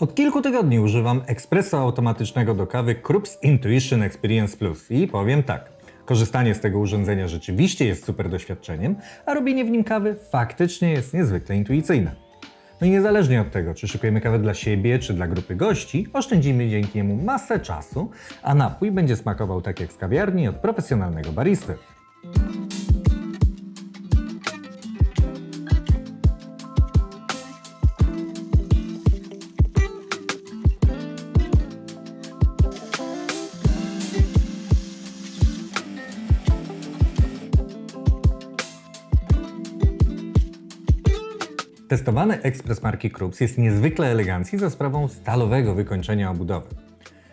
Od kilku tygodni używam ekspresu automatycznego do kawy Krups Intuition Experience Plus i powiem tak. Korzystanie z tego urządzenia rzeczywiście jest super doświadczeniem, a robienie w nim kawy faktycznie jest niezwykle intuicyjne. No i niezależnie od tego, czy szykujemy kawę dla siebie, czy dla grupy gości, oszczędzimy dzięki niemu masę czasu, a napój będzie smakował tak jak z kawiarni od profesjonalnego baristy. Testowany ekspres marki Krups jest niezwykle elegancki za sprawą stalowego wykończenia obudowy.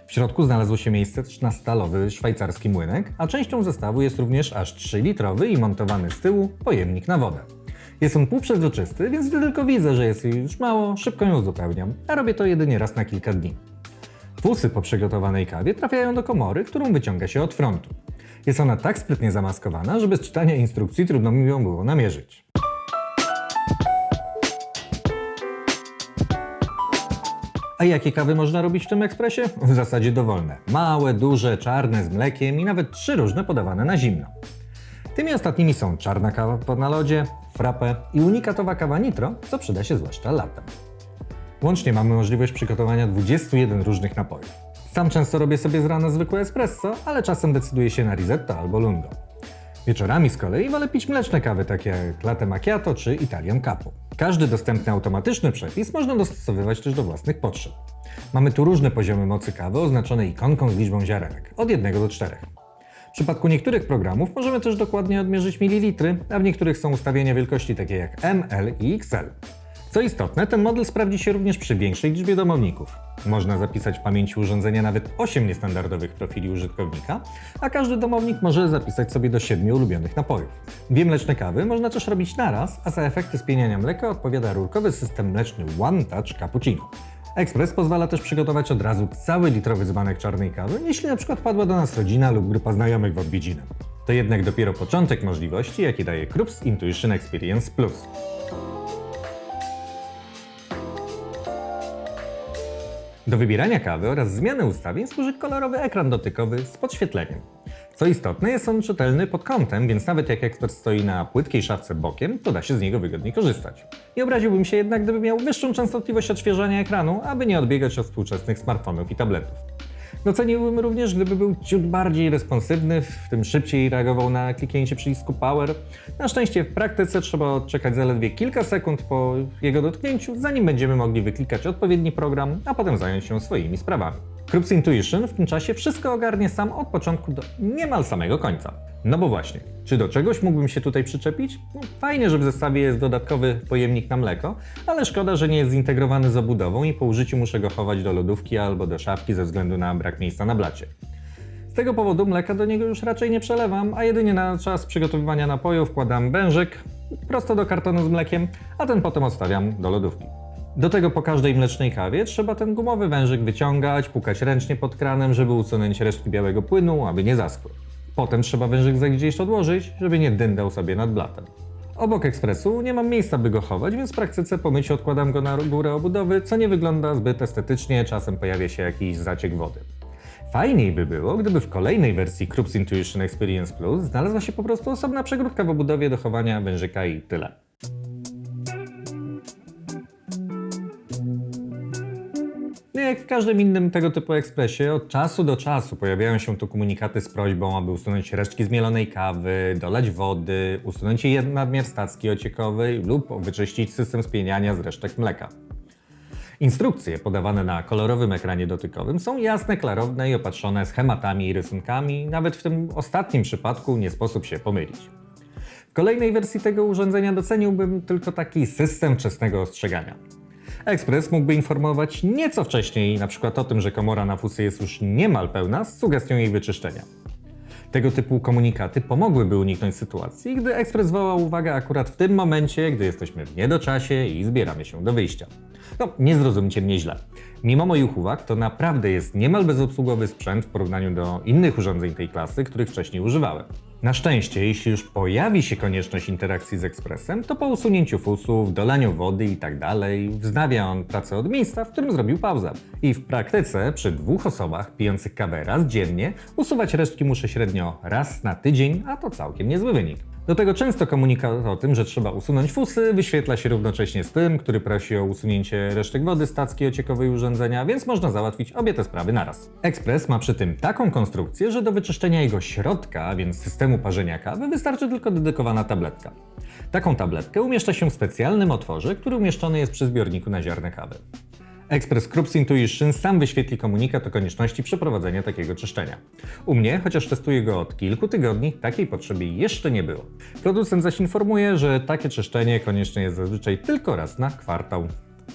W środku znalazło się miejsce na stalowy szwajcarski młynek, a częścią zestawu jest również aż 3-litrowy i montowany z tyłu pojemnik na wodę. Jest on półprzezroczysty, więc gdy tylko widzę, że jest jej już mało, szybko ją uzupełniam, a robię to jedynie raz na kilka dni. Fusy po przygotowanej kawie trafiają do komory, którą wyciąga się od frontu. Jest ona tak sprytnie zamaskowana, że bez czytania instrukcji trudno mi ją było namierzyć. A jakie kawy można robić w tym ekspresie? W zasadzie dowolne. Małe, duże, czarne z mlekiem i nawet trzy różne podawane na zimno. Tymi ostatnimi są czarna kawa na lodzie, frappe i unikatowa kawa nitro, co przyda się zwłaszcza latem. Łącznie mamy możliwość przygotowania 21 różnych napojów. Sam często robię sobie z rana zwykłe espresso, ale czasem decyduję się na risotto albo lungo. Wieczorami z kolei wolę pić mleczne kawy takie jak latte macchiato czy Italian capo. Każdy dostępny automatyczny przepis można dostosowywać też do własnych potrzeb. Mamy tu różne poziomy mocy kawy oznaczone ikonką z liczbą ziarenek, od 1 do 4. W przypadku niektórych programów możemy też dokładnie odmierzyć mililitry, a w niektórych są ustawienia wielkości takie jak ML i XL. Co istotne, ten model sprawdzi się również przy większej liczbie domowników. Można zapisać w pamięci urządzenia nawet 8 niestandardowych profili użytkownika, a każdy domownik może zapisać sobie do 7 ulubionych napojów. Dwie mleczne kawy można też robić naraz, a za efekty spieniania mleka odpowiada rurkowy system mleczny One Touch Cappuccino. Ekspres pozwala też przygotować od razu cały litrowy dzbanek czarnej kawy, jeśli na przykład padła do nas rodzina lub grupa znajomych w odwiedziny. To jednak dopiero początek możliwości, jakie daje Krups Intuition Experience Plus. Do wybierania kawy oraz zmiany ustawień służy kolorowy ekran dotykowy z podświetleniem. Co istotne, jest on czytelny pod kątem, więc nawet jak ekspert stoi na płytkiej szafce bokiem, to da się z niego wygodnie korzystać. Nie obraziłbym się jednak, gdyby miał wyższą częstotliwość odświeżania ekranu, aby nie odbiegać od współczesnych smartfonów i tabletów. Doceniłbym również, gdyby był ciut bardziej responsywny, w tym szybciej reagował na kliknięcie przycisku Power. Na szczęście w praktyce trzeba odczekać zaledwie kilka sekund po jego dotknięciu, zanim będziemy mogli wyklikać odpowiedni program, a potem zająć się swoimi sprawami. Krups Intuition w tym czasie wszystko ogarnie sam od początku do niemal samego końca. No bo właśnie, czy do czegoś mógłbym się tutaj przyczepić? No, fajnie, że w zestawie jest dodatkowy pojemnik na mleko, ale szkoda, że nie jest zintegrowany z obudową i po użyciu muszę go chować do lodówki albo do szafki ze względu na brak miejsca na blacie. Z tego powodu mleka do niego już raczej nie przelewam, a jedynie na czas przygotowywania napoju wkładam wężyk prosto do kartonu z mlekiem, a ten potem odstawiam do lodówki. Do tego po każdej mlecznej kawie trzeba ten gumowy wężyk wyciągać, pukać ręcznie pod kranem, żeby usunąć resztki białego płynu, aby nie zaschły. Potem trzeba wężyk za gdzieś odłożyć, żeby nie dyndał sobie nad blatem. Obok ekspresu nie mam miejsca, by go chować, więc w praktyce po myciu odkładam go na górę obudowy, co nie wygląda zbyt estetycznie, czasem pojawia się jakiś zaciek wody. Fajniej by było, gdyby w kolejnej wersji Krups Intuition Experience Plus znalazła się po prostu osobna przegródka w obudowie do chowania wężyka i tyle. No jak w każdym innym tego typu ekspresie, od czasu do czasu pojawiają się tu komunikaty z prośbą, aby usunąć resztki zmielonej kawy, dolać wody, usunąć jej nadmiar stacki ociekowej lub wyczyścić system spieniania z resztek mleka. Instrukcje podawane na kolorowym ekranie dotykowym są jasne, klarowne i opatrzone schematami i rysunkami, nawet w tym ostatnim przypadku nie sposób się pomylić. W kolejnej wersji tego urządzenia doceniłbym tylko taki system wczesnego ostrzegania. Ekspres mógłby informować nieco wcześniej, przykład o tym, że komora na fusy jest już niemal pełna z sugestią jej wyczyszczenia. Tego typu komunikaty pomogłyby uniknąć sytuacji, gdy ekspres wołał uwagę akurat w tym momencie, gdy jesteśmy w niedoczasie i zbieramy się do wyjścia. No, nie zrozumcie mnie źle. Mimo moich uwag, to naprawdę jest niemal bezobsługowy sprzęt w porównaniu do innych urządzeń tej klasy, których wcześniej używałem. Na szczęście, jeśli już pojawi się konieczność interakcji z ekspresem, to po usunięciu fusów, dolaniu wody i tak wznawia on pracę od miejsca, w którym zrobił pauzę. I w praktyce przy dwóch osobach pijących kawę raz dziennie usuwać resztki muszę średnio raz na tydzień, a to całkiem niezły wynik. Do tego często komunikat o tym, że trzeba usunąć fusy, wyświetla się równocześnie z tym, który prosi o usunięcie resztek wody z tacki ociekowej urządzenia, więc można załatwić obie te sprawy naraz. Ekspres ma przy tym taką konstrukcję, że do wyczyszczenia jego środka, więc systemu parzenia kawy, wystarczy tylko dedykowana tabletka. Taką tabletkę umieszcza się w specjalnym otworze, który umieszczony jest przy zbiorniku na ziarnę kawy. Express Krups Intuition sam wyświetli komunikat o konieczności przeprowadzenia takiego czyszczenia. U mnie, chociaż testuję go od kilku tygodni, takiej potrzeby jeszcze nie było. Producent zaś informuje, że takie czyszczenie konieczne jest zazwyczaj tylko raz na kwartał.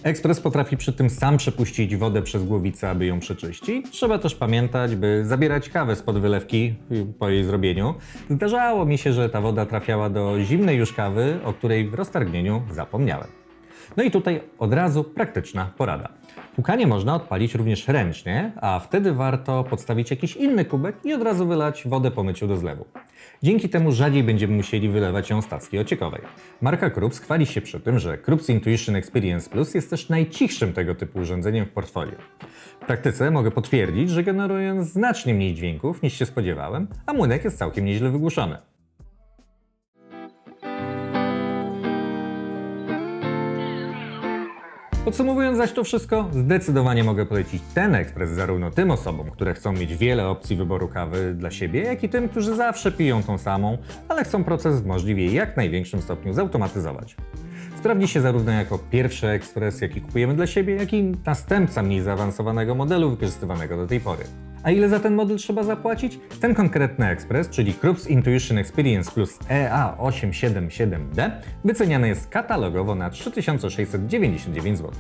Ekspres potrafi przy tym sam przepuścić wodę przez głowicę, aby ją przeczyścić. Trzeba też pamiętać, by zabierać kawę spod wylewki po jej zrobieniu. Zdarzało mi się, że ta woda trafiała do zimnej już kawy, o której w roztargnieniu zapomniałem. No i tutaj od razu praktyczna porada. Płukanie można odpalić również ręcznie, a wtedy warto podstawić jakiś inny kubek i od razu wylać wodę po myciu do zlewu. Dzięki temu rzadziej będziemy musieli wylewać ją z tacki ociekowej. Marka Krups chwali się przy tym, że Krups Intuition Experience Plus jest też najcichszym tego typu urządzeniem w portfolio. W praktyce mogę potwierdzić, że generują znacznie mniej dźwięków niż się spodziewałem, a młynek jest całkiem nieźle wygłuszony. Podsumowując zaś to wszystko, zdecydowanie mogę polecić ten ekspres zarówno tym osobom, które chcą mieć wiele opcji wyboru kawy dla siebie, jak i tym, którzy zawsze piją tą samą, ale chcą proces w możliwie jak największym stopniu zautomatyzować. Sprawdzi się zarówno jako pierwszy ekspres, jaki kupujemy dla siebie, jak i następca mniej zaawansowanego modelu wykorzystywanego do tej pory. A ile za ten model trzeba zapłacić? Ten konkretny ekspres, czyli Krups Intuition Experience Plus E EA877D, wyceniany jest katalogowo na 3699 zł.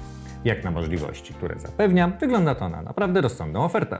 Jak na możliwości, które zapewniam, wygląda to na naprawdę rozsądną ofertę.